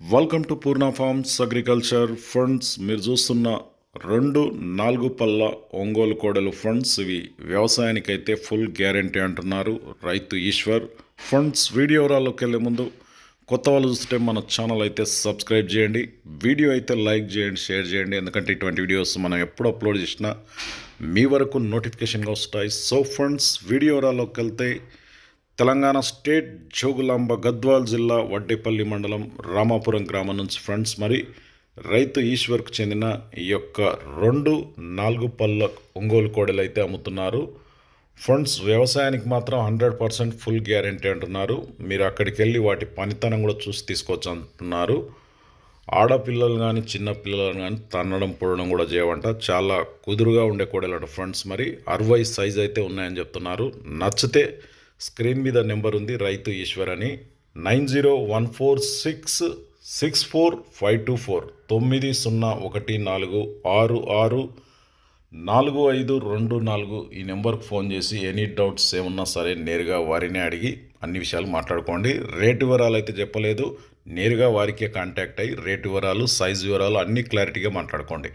Welcome to Purna farms agriculture funds మీరు చూస్తున్న రెండు నాలుగు పళ్ళ ఒంగోలు కోడలు ఫండ్స్ ఇవి వ్యవసాయానికైతే ఫుల్ గ్యారంటీ అంటున్నారు రైతు ఈశ్వర్. ఫండ్స్ వీడియో వివరాల్లోకి వెళ్ళే ముందు కొత్త వాళ్ళు చూస్తే మన ఛానల్ అయితే సబ్స్క్రైబ్ చేయండి. వీడియో అయితే లైక్ చేయండి షేర్ చేయండి. ఎందుకంటే ఇటువంటి వీడియోస్ మనం ఎప్పుడు అప్లోడ్ చేసినా మీ వరకు నోటిఫికేషన్గా వస్తాయి. సో ఫండ్స్ వీడియో వివరాల్లోకి వెళ్తే తెలంగాణ స్టేట్ జోగులాంబ గద్వాల్ జిల్లా వడ్డేపల్లి మండలం రామాపురం గ్రామం నుంచి ఫ్రెండ్స్ మరి రైతు ఈశ్వర్కు చెందిన ఈ యొక్క రెండు నాలుగు పళ్ళ ఒంగోలు కోడలు అయితే అమ్ముతున్నారు. ఫండ్స్ వ్యవసాయానికి మాత్రం హండ్రెడ్ పర్సెంట్ ఫుల్ గ్యారంటీ అంటున్నారు. మీరు అక్కడికి వెళ్ళి వాటి పనితనం కూడా చూసి తీసుకోవచ్చు అంటున్నారు. ఆడపిల్లలు కానీ చిన్నపిల్లలు కానీ తన్నడం పొడడం కూడా చేయవంట. చాలా కుదురుగా ఉండే కోడలట ఫ్రెండ్స్ మరి అరవై సైజ్ అయితే ఉన్నాయని చెప్తున్నారు. నచ్చితే స్క్రీన్ మీద నెంబర్ ఉంది రైతు ఈశ్వర్ అని. Nine zero one four six six four five two four. తొమ్మిది సున్నా ఒకటి నాలుగు ఆరు ఆరు నాలుగు ఐదు రెండు నాలుగు ఈ నెంబర్కి ఫోన్ చేసి ఎనీ డౌట్స్ ఏమన్నా సరే నేరుగా వారిని అడిగి అన్ని విషయాలు మాట్లాడుకోండి. రేటు వివరాలు అయితే చెప్పలేదు. నేరుగా వారికే కాంటాక్ట్ అయ్యి రేటు వివరాలు సైజ్ వివరాలు అన్ని క్లారిటీగా మాట్లాడుకోండి.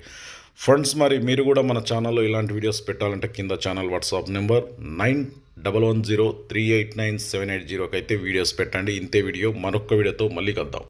ఫ్రెండ్స్ మరి మీరు కూడా మన ఛానల్లో ఇలాంటి వీడియోస్ పెట్టాలంటే కింద channel WhatsApp number nine double one zero three eight nine seven eight జీరోకి అయితే వీడియోస్ పెట్టండి. ఇంతే వీడియో మరొక వీడియోతో మళ్ళీ కలుద్దాం.